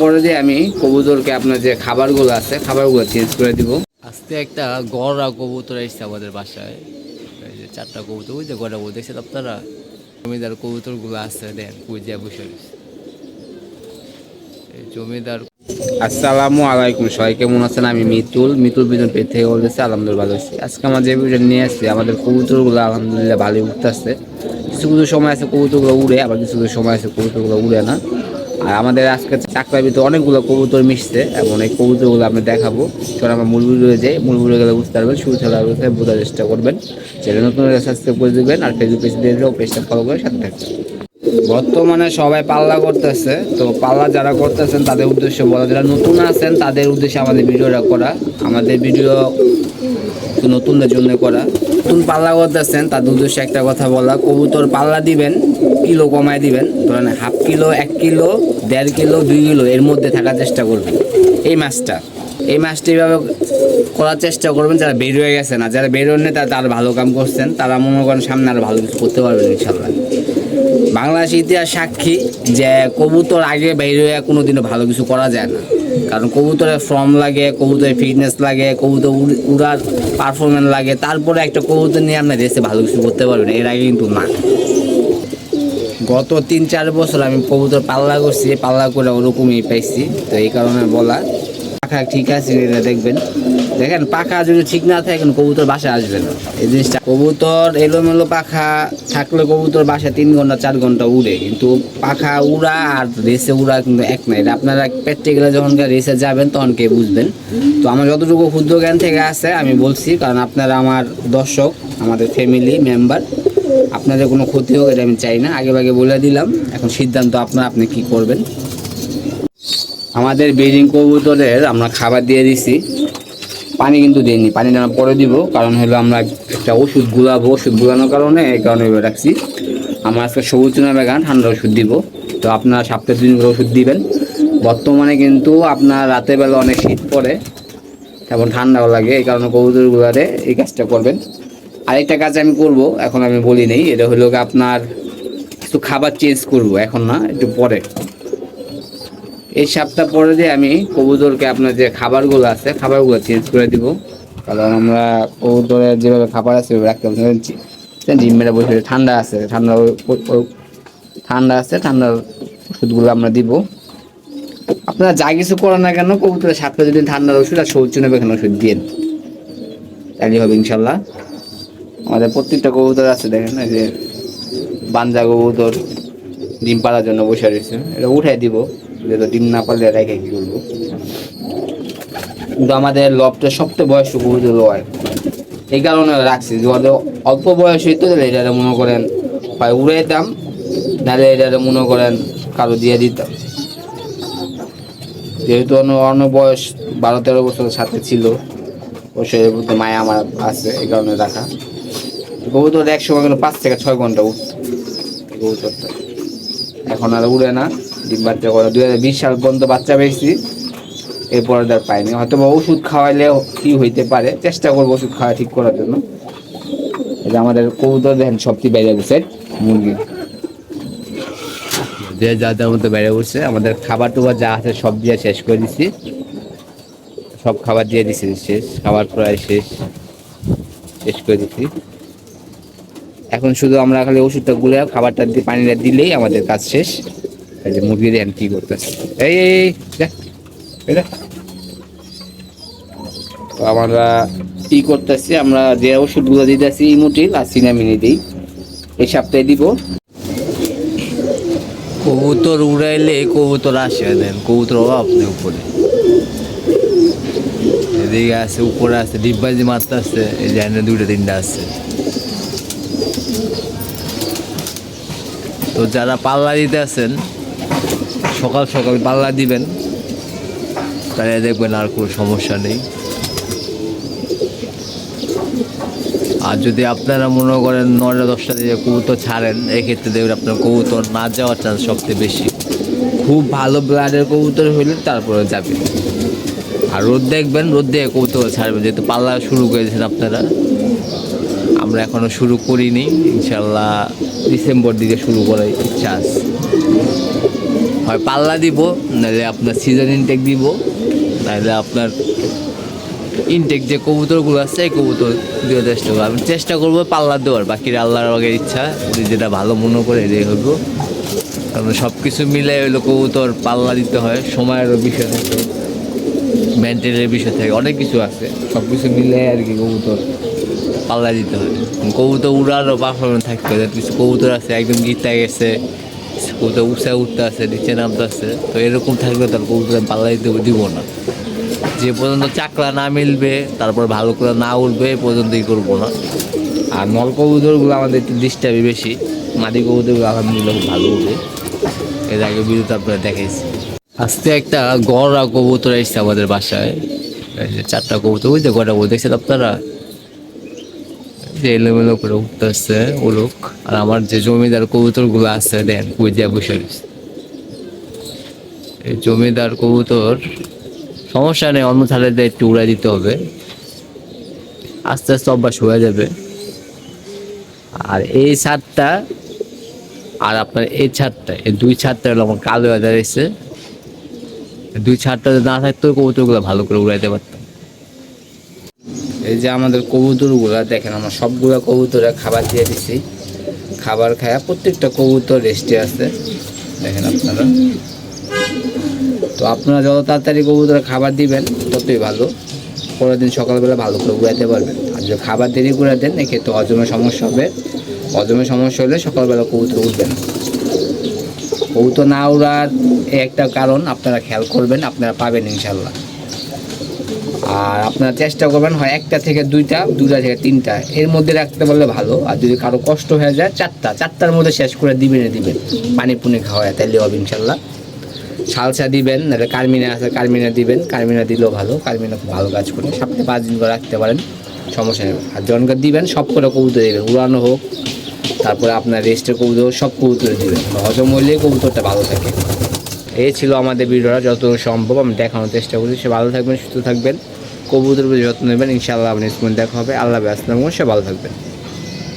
পরে দিয়ে আমি কবুতরকে আপনার যে খাবারগুলো আছে খাবারগুলো চেঞ্জ করে দিব। আজকে একটা গড়া কবুতর এসছে আমাদের বাসায়। এই যে চারটা কবুতর ওই যে গড়া কবুতর দেখছেন আপনারা? জমিদার কবুতরগুলো আছে দেন কুইজা বসে এই জমিদার আসসালামু আলাইকুম সবাই কেমন আছেন? আমি মিতুল মিতুল বিজন পেট থেকে বলতেছি আলহামদুলিল্লাহ ভালো আছি। আজকে আমার যে ভিডিও নিয়ে আসছি আমাদের কবুতরগুলো আলহামদুলিল্লাহ ভালোই উঠতেছে। কিছু কিছু সময় আছে কবুতরগুলো উড়ে আবার কিছু কিছু সময় আছে কবুতরগুলো উড়ে না। আর আমাদের আজকে চাকরার ভিতরে অনেকগুলো কবুতর মিশছে এবং এই কবুতরগুলো আমরা দেখাবো। চল আমরা মূল ভিডিও যাই। মূল ভিডিও গেলে বুঝতে পারবেন, শুরু থেকে অবস্থায় বোঝার চেষ্টা করবেন। চ্যানেল নতুন সাবস্ক্রাইব করে দেবেন আর ফেসবুক পেজ দিয়ে পেজটা ফলো করে সাথে থাকবেন। বর্তমানে সবাই পাল্লা করতেছে, তো পাল্লা যারা করতেছেন, তাদের উদ্দেশ্যে বলা। যারা নতুন আছেন, তাদের উদ্দেশ্যে আমাদের ভিডিওটা করা। আমাদের ভিডিও নতুনদের জন্য করা। নতুন পাল্লা করতেছেন, তাদের উদ্দেশ্যে একটা কথা বলা। কবুতর পাল্লা দিবেন কিলো কমায় দিবেন, ধরেন হাফ কিলো, এক কিলো, দেড় কিলো, দুই কিলো, এর মধ্যে থাকার চেষ্টা করবেন। এই মাছটা এই মাছটা এইভাবে করার চেষ্টা করবেন, যারা বের হয়ে গেছে না, যারা বের হন তারা তার ভালো কাম করছেন, তারা মনে করেন সামনে আর ভালো কিছু করতে পারবেন ইনশাল্লাহ বাংলাদেশ ইতিহাস সাক্ষী যে কবুতর আগে বের হয়ে কোনোদিনও ভালো কিছু করা যায় না। কারণ কবুতরের ফর্ম লাগে, কবুতরের ফিটনেস লাগে, কবুতর উড়- উড়ার পারফরমেন্স লাগে, তারপরে একটা কবুতর নিয়ে আপনার দেশে ভালো কিছু করতে পারবেন, এর আগে কিন্তু না। গত তিন, চার বছর আমি কবুতর পাল্লা করছি পাল্লা করে ওরকমই পাইছি। তো এই কারণে বলা। পাখা ঠিক আছে, এটা দেখবেন। দেখেন, পাখা যদি ঠিক না থাকে কবুতর বাসায় আসবে না। এই জিনিসটা, কবুতর, এলোমেলো পাখা থাকলে কবুতর বাসায় তিন ঘণ্টা, চার ঘণ্টা উড়ে। কিন্তু পাখা উড়া আর রেসে উড়া কিন্তু এক নাই এটা আপনারা প্র্যাকটিক্যালে যখন রেসে যাবেন, তখন কে বুঝবেন। তো আমার যতটুকু ক্ষুদ্র জ্ঞান থেকে আছে, আমি বলছি, কারণ আপনারা আমার দর্শক, আমাদের ফ্যামিলি মেম্বার আপনাদের কোনো ক্ষতি হোক, এটা আমি চাই না। আগে আগে বলে দিলাম। এখন সিদ্ধান্ত আপনার, আপনি কি করবেন? আমাদের বেজিং কবুতরের আমরা খাবার দিয়ে দিছি। পানি কিন্তু দিইনি পানিটা আমরা পরে দিব। কারণ হলো আমরা একটা ওষুধ গুলাবো। ওষুধ গুলানোর কারণে এই কারণে রাখছি। আমরা আজকে সবুজ চুনা বেগান, ঠান্ডা ওষুধ দিব। তো আপনারা সপ্তাহে দুদিন করে ওষুধ দিবেন। বর্তমানে কিন্তু আপনার রাতের বেলা অনেক শীত পড়ে এবং ঠান্ডাও লাগে। এই কারণে কবুতরগুলারে এই কাজটা করবেন। আরেকটা কাজ আমি করব, এখন আমি বলি নেই, এটা হলো আপনার কিছু খাবার চেঞ্জ করব, এখন না, একটু পরে। এই সপ্তাহ পরে যে আমি কবুতরকে আপনার যে খাবারগুলো আছে, খাবারগুলো চেঞ্জ করে দিব। কারণ আমরা কবুতরের যেভাবে খাবার আছে রাখতে হবে ডিম মেরে বসে ঠান্ডা আছে, ঠান্ডা ঠান্ডা আছে ঠান্ডার ওষুধগুলো আমরা দিব। আপনারা যা কিছু করেন না কেন, কবুতরের সাতটা যদি ঠান্ডার ওষুধ আর সবজি নেবে এখানে ওষুধ দিয়ে তাহলে হবে ইনশাল্লাহ। আমাদের প্রত্যেকটা কবুতর আছে, দেখেন, এই যে বাঞ্জা কবুতর, ডিম পাড়ার জন্য বসে রয়েছে। এটা উঠাই দিব, যেহেতু ডিম না পারলে রেখে কি করব? কিন্তু আমাদের লবটা সবচেয়ে বয়স্ক কবুতর হয়। এই কারণে রাখছি যে অল্প বয়স হইতো, তাহলে এটা মনে করেন হয় উড়ে দিতাম নাহলে এটা মনে করেন কারও দিয়ে দিতাম। যেহেতু অন্য অন্য বয়স, বারো তেরো বছরের সাথে ছিল এর প্রতি মায়া আমার আছে, এই কারণে রাখা। কবুতর এক সময় কিন্তু পাঁচ থেকে ছয় ঘণ্টা উঠত কবুতরটা। এখন আর উড়ে না, ডিম বাচ্চা করে। দুই হাজার বিশ সাল পর্যন্ত বাচ্চা পেয়েছি, এরপর আর পাইনি। হয়তো বা ওষুধ খাওয়াইলে কি হইতে পারে, চেষ্টা করব ওষুধ খাওয়া ঠিক করার জন্য। যে আমাদের কবুতর দেখেন, সবটি বেড়ে গেছে, মুরগি। যে যা যার মধ্যে বেড়ে উঠছে, আমাদের খাবার টুবার যা আছে সব দিয়ে শেষ করে দিছি। সব খাবার দিয়ে দিছি, শেষ, খাবার প্রায় শেষ শেষ করে দিছি। এখন শুধু আমরা খালি ওষুধটা গুলে খাবারটা দিয়ে পানিটা দিলেই আমাদের কাজ শেষ। এই যে মুরগি দেন কি করতেছে। এই এই। তো আমরা কি করতেছি, আমরা যে ওষুধগুলো দিতেছি ইমোটিল আর সিনামিনি দিই এই সপ্তাহে দিব। কবুতর উড়াইলে কবুতর আসে দেন, কবুতর অভাব নেই উপরে। এদিকে আছে, উপরে আছে, ডিব্বাজি মারতে আছে এই যে দুইটা, তিনটা আছে। যারা পাল্লা দিতে আছেন, সকাল সকাল পাল্লা দিবেন, তাহলে দেখবেন আর কোনো সমস্যা নেই। আর যদি আপনারা মনে করেন নয়টা, দশটা দিয়ে কবুতর ছাড়েন, এক্ষেত্রে দেখবেন আপনার কবুতর না যাওয়ার চান্স সবচেয়ে বেশি। খুব ভালো ব্লাডের কবুতর হইলে তারপরে যাবে আর রোদ দেখবেন, রোদ দিয়ে কবুতর ছাড়বেন, যেহেতু পাল্লা শুরু করেছেন আপনারা। আমরা এখনও শুরু করিনি ইনশাল্লাহ ডিসেম্বর দিকে শুরু করার ইচ্ছা আছে। হয় পাল্লা দিব, নাহলে আপনার সিজন ইনটেক দিব, নাহলে আপনার ইনটেক যে কবুতরগুলো আছে, এই কবুতর দেওয়ার চেষ্টা করব আমি চেষ্টা করব পাল্লা দেওয়ার, বাকির আল্লাহর আগে ইচ্ছা উনি যেটা ভালো মনে করে এটাই হইব। কারণ সব কিছু মিলে হইল কবুতর, পাল্লা দিতে হয়, সময়েরও বিষয় থাকে মেনটেনের বিষয় থাকে, অনেক কিছু আছে। সব কিছু মিলে আর কি কবুতর। পাল্লা দিতে হয় কবুতর উড়ারও পারফরমেন্স থাকতে হয় কিছু কবুতর আছে একদম গীতা গেছে, কবুতর উঁচা উঠতে আছে, নিচে নামতে আছে। তো এরকম থাকলে তার কবুতর পাল্লা দিতে দিব না। যে পর্যন্ত চাকরা না মিলবে, তারপর ভালো করে না উঠবে এ পর্যন্তই করব না। আর নল কবুতরগুলো আমাদের একটু ডিস্টার্বই বেশি। মাদি কবুতরগুলো আলহামদুলিল্লাহ ভালো উঠে এর আগে ভিডিওতে আপনারা দেখাইছি। আজকে একটা গড়া কবুতর এসছে আমাদের বাসায়। চারটা কবুতর যে গড়া কবুতর দেখছেন আপনারা? যে এলোমেলো করে উঠতে আসছে উলুক। আর আমার যে জমিদার কবুতরগুলো আছে, দেন, ওই যে বসে। এই জমিদার কবুতর, সমস্যা নেই, অন্য থালে দিয়ে একটু উড়াই দিতে হবে। আস্তে আস্তে অভ্যাস হয়ে যাবে। আর এই ছাদটা, আর আপনার এই ছাদটা, এই দুই ছাদটা আমার কালো হয়ে দাঁড়িয়েছে দুই ছাদটা না থাকতো কবুতরগুলো ভালো করে উড়াইতে পারতাম এই যে আমাদের কবুতরগুলো, দেখেন আমরা সবগুলো কবুতরে খাবার দিয়ে দিছি। খাবার খায়া প্রত্যেকটা কবুতর রেস্টে আছে। দেখেন আপনারা। তো আপনারা যত তাড়াতাড়ি কবুতরে খাবার দিবেন, ততই ভালো। পরের দিন সকালবেলা ভালো করে উড়াইতে পারবেন। আর যদি খাবার দেরি করে দেন, এক্ষেত্রে হজমের সমস্যা হবে। হজমের সমস্যা হলে সকালবেলা কবুতর উঠবেন কবুতর না উড়ার একটা কারণ, আপনারা খেয়াল করবেন, আপনারা পাবেন ইনশাল্লাহ আর আপনারা চেষ্টা করবেন হয় একটা থেকে দুইটা দুটা থেকে তিনটা। এর মধ্যে রাখতে পারলে ভালো। আর যদি কারও কষ্ট হয়ে যায়, চারটা। চারটার মধ্যে শেষ করে দিবেন দিবেন। পানি পুনি খাওয়ায় তাইলে হবে ইনশাল্লাহ। সালসা দিবেন, নাহলে কার্মিনা আছে, কার্মিনা দিবেন। কার্মিনা দিলেও ভালো। কার্মিনা খুব ভালো কাজ করে। সপ্তাহে পাঁচ দিন করে রাখতে পারেন। সমস্যা নেই। আর জনকে দিবেন, সব করে কবুতর দিবেন। উড়ানো হোক, তারপরে আপনার রেস্টের কবুতর, সব কবুতরে দিবেন। হজম হইলে কবুতরটা ভালো থাকে। এই ছিল আমাদের ভিডিওটা যত সম্ভব আমি দেখানোর চেষ্টা করছি সে ভালো থাকবেন, সুস্থ থাকবেন, কবুতর যত্ন নেবেন। ইনশাআল্লাহ আপনি স্কুল দেখা হবে। আল্লাহ ব্যস্ত সে ভালো থাকবেন।